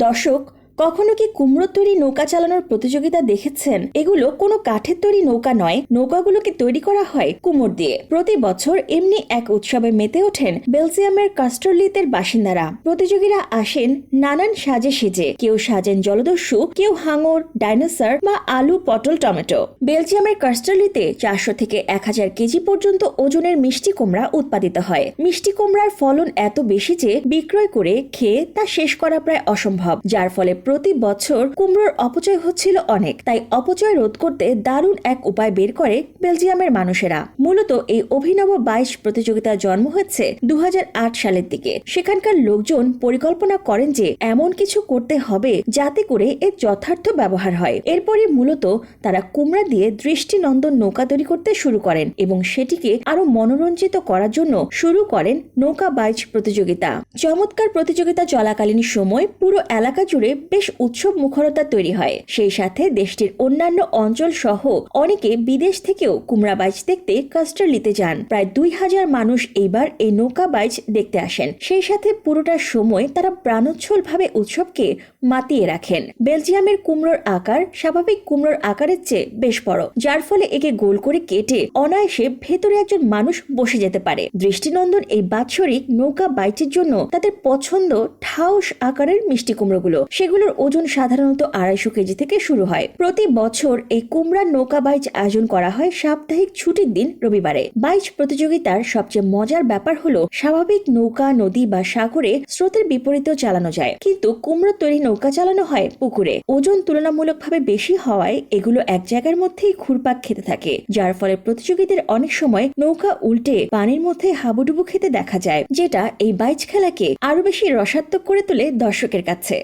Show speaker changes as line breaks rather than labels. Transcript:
দর্শক কখনো কি কুমড়ো তৈরি নৌকা চালানোর প্রতিযোগিতা দেখেছেন? এগুলো কোনো কাঠের তৈরি নৌকা নয়, নৌকাগুলোকে তৈরি করা হয় কুমোর দিয়ে। প্রতি বছর এমনি এক উৎসবে মেতে ওঠেন বেলজিয়ামের কাস্টরলিতের বাসিন্দারা। প্রতিযোগীরা আসেন নানান সাজে সেজে। কেউ সাজেন জলদস্যু, কেউ হাঙর, ডাইনোসর বা আলু, পটল, টমেটো। বেলজিয়ামের কাস্টরলিতে চারশো থেকে এক হাজার কেজি পর্যন্ত ওজনের মিষ্টি কুমড়া উৎপাদিত হয়। মিষ্টি কুমড়ার ফলন এত বেশি যে বিক্রয় করে খেয়ে তা শেষ করা প্রায় অসম্ভব। যার ফলে প্রতি বছর কুমড়োর অপচয় হচ্ছিল অনেক, তাই অপচয় রোধ করতে দারুণ এক উপায় বের করে বেলজিয়ামের মানুষেরা। মূলত এই অভিনব বাইশ প্রতিযোগিতার জন্ম হয়েছে দু সালের দিকে। সেখানকার লোকজন পরিকল্পনা করেন যে এমন কিছু করতে হবে যাতে করে এর যথার্থ ব্যবহার হয়। এরপরে মূলত তারা কুমড়া দিয়ে দৃষ্টিনন্দন নৌকা তৈরি করতে শুরু করেন এবং সেটিকে আরও মনোরঞ্জিত করার জন্য শুরু করেন নৌকা বাইচ প্রতিযোগিতা। চমৎকার প্রতিযোগিতা চলাকালীন সময় পুরো এলাকা জুড়ে বেশ উৎসব মুখরতা তৈরি হয়। সেই সাথে দেশটির অন্যান্য অঞ্চল সহ অনেকে বিদেশ থেকেও কুমড়া বাইচ দেখতে কাস্টারলিতে যান। প্রায় দুই হাজার মানুষ এইবার এই নৌকা বাইচ দেখতে আসেন। সেই সাথে পুরোটা সময় তারা প্রাণোচ্ছল ভাবে উৎসবকে মাতিয়ে রাখেন। বেলজিয়ামের কুমড়োর আকার স্বাভাবিক কুমড়োর আকারের চেয়ে বেশ বড়, যার ফলে একে গোল করে কেটে অনায়াসে ভেতরে একজন মানুষ বসে যেতে পারে। দৃষ্টিনন্দন এই বাৎসরিক নৌকা বাইচের জন্য তাদের পছন্দ ঠাউস আকারের মিষ্টি কুমড়োগুলো। সেগুলোর ওজন সাধারণত আড়াইশো কেজি থেকে শুরু হয়। প্রতি বছর এই কুমড়ার নৌকা বাইচ আয়োজন করা হয় সাপ্তাহিক ছুটির দিন রবিবারে। বাইচ প্রতিযোগিতার সবচেয়ে মজার ব্যাপার হলো, স্বাভাবিক নৌকা, নদী বা সাগরে স্রোতের বিপরীতেও চালানো যায়। কিন্তু কুমড়ো তৈরি নৌকা চালানো হয় পুকুরে। ওজন তুলনামূলকভাবে বেশি হওয়ায় এগুলো এক জায়গার মধ্যেই ঘুরপাক খেতে থাকে। যার ফলে প্রতিযোগীদের অনেক সময় নৌকা উল্টে পানির মধ্যে হাবুডুবু খেতে দেখা যায়, যেটা এই বাইচ খেলাকে আরও বেশি রসাত্মক করে তোলে দর্শকের কাছে।